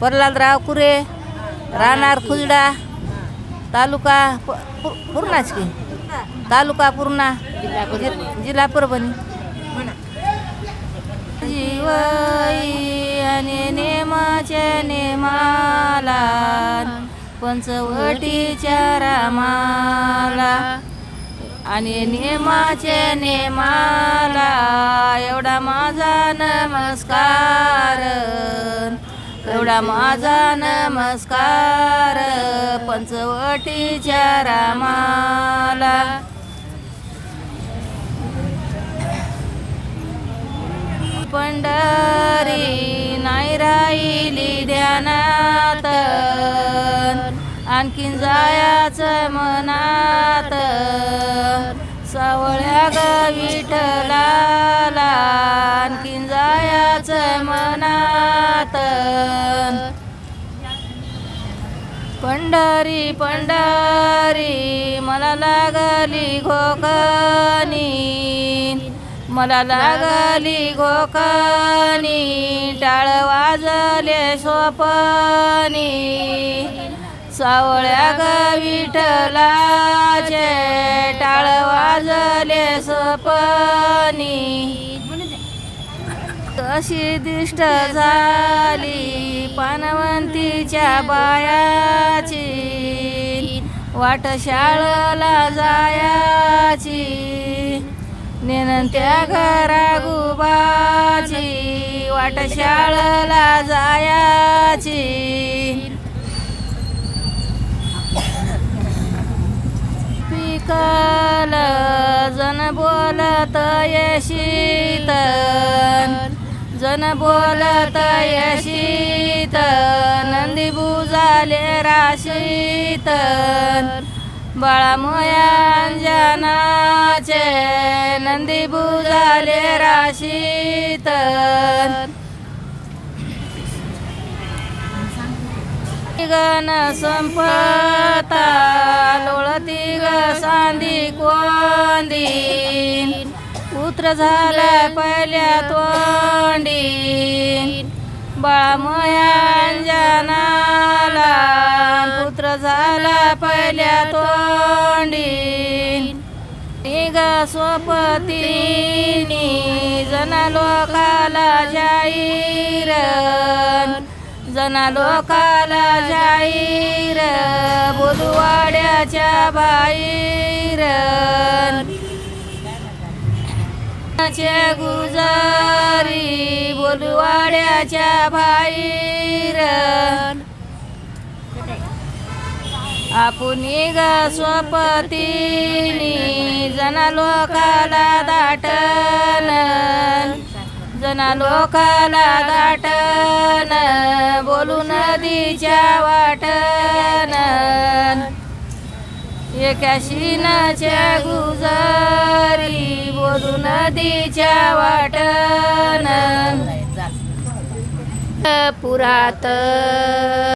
प्रल्हादराव कुरे राहणार खुलडा तालुका प- पूर्णाच की? तालुका पूर्णा जिल्हा परभणी. जीवाई आणि नेमाच्या नेमाला पंचवटीच्या रामाला. आणि नेमाचे नेमाला एवढा माझा नमस्कार. एवढा माझा नमस्कार पंचवटीच्या रामाला. पंढरी नाही राहिली ध्यानात आणखीन जायाचं मनात. सावळ्या ग आणखीन जायाचं मनात. पंढरी पंढरी मला लागली घोकणी मला लागली घोकणी टाळ वाजले सोपनी. सावळ्या ग टाळ वाजले सोपनी. कशी दिष्ट झाली पानवंतीच्या बायाची. वाट शाळला जायाची. नेनंत्या घरा गुबाची वाट शाळला जायाची. पिकल जन बोलत येशीत जन बोलत यशीत नंदी बुजाले राशीत बाळामया अंजनाचे नंदी बुजाले राशीत गण संपता लोळती ग सांदी कोंदी. पुत्र झाला पहिल्या तोंडी बाळामयांजनाला पुत्र झाला पहिल्या तोंडी निग स्वपतीनी जना लोकाला जाईर जना लोकाला जाईर बुधवाड्याच्या बाईर चे गुजारी बोलवाड्याच्या बाहेर. आपुनी ग स्वपतीनी जना लोकाला दाटन जना लोकाला दाटन बोलू नदीच्या वाटन एकाशीनाच्या गुजारी बोलू नदीच्या वाटन पुरात